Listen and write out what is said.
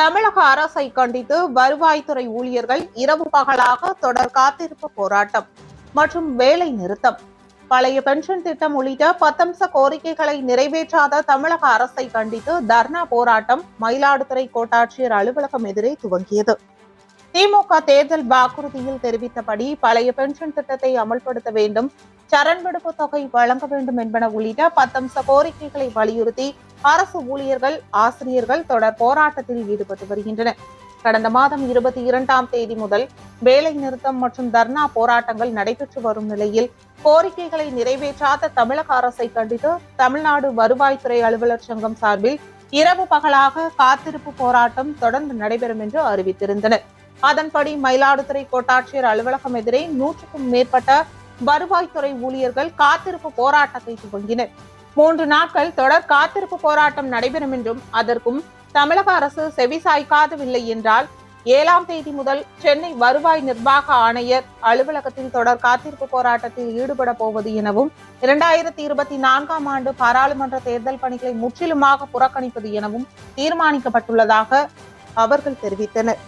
தமிழக அரசை கண்டித்து வருவாய்த்துறை ஊழியர்கள் இரவு பகலாக தொடர் காத்திருப்பு போராட்டம் மற்றும் வேலை நிறுத்தம். பழைய பென்ஷன் திட்டம் உள்ளிட்ட பத்தம்ச கோரிக்கைகளை நிறைவேற்றாத தமிழக அரசை கண்டித்து தர்ணா போராட்டம் மயிலாடுதுறை கோட்டாட்சியர் அலுவலகம் எதிரே துவங்கியது. திமுக தேர்தல் வாக்குறுதியில் தெரிவித்தபடி பழைய பென்ஷன் திட்டத்தை அமல்படுத்த வேண்டும் சரண் விடுப்பு தொகை வழங்க வேண்டும் என்பன உள்ளிட்ட பத்தம்ச கோரிக்கைகளை வலியுறுத்தி அரசு ஊழியர்கள் ஆசிரியர்கள் தொடர் போராட்டத்தில் ஈடுபட்டு வருகின்றனர். கடந்த மாதம் இருபத்தி இரண்டாம் தேதி முதல் வேலை நிறுத்தம் மற்றும் தர்ணா போராட்டங்கள் நடைபெற்று வரும் நிலையில் கோரிக்கைகளை நிறைவேற்றாத தமிழக அரசை கண்டித்து தமிழ்நாடு வருவாய்த்துறை அலுவலர் சங்கம் சார்பில் இரவு பகலாக காத்திருப்பு போராட்டம் தொடர்ந்து நடைபெறும் என்று அறிவித்திருந்தனர். அதன்படி மயிலாடுதுறை கோட்டாட்சியர் அலுவலகம் எதிரே நூற்றுக்கும் மேற்பட்ட வருவாய்த்துறை ஊழியர்கள் காத்திருப்பு போராட்டத்தை துவங்கினர். மூன்று நாட்கள் தொடர் காத்திருப்பு போராட்டம் நடைபெறும் என்றும் அதற்கும் தமிழக அரசு செவிசாய்க்காதவில்லை என்றால் ஏழாம் தேதி முதல் சென்னை வருவாய் நிர்வாக ஆணையர் அலுவலகத்தில் தொடர் காத்திருப்பு போராட்டத்தில் ஈடுபட போவது எனவும் இரண்டாயிரத்தி இருபத்தி நான்காம் ஆண்டு பாராளுமன்ற தேர்தல் பணிகளை முற்றிலுமாக புறக்கணிப்பது எனவும் தீர்மானிக்கப்பட்டுள்ளதாக அவர்கள் தெரிவித்தனர்.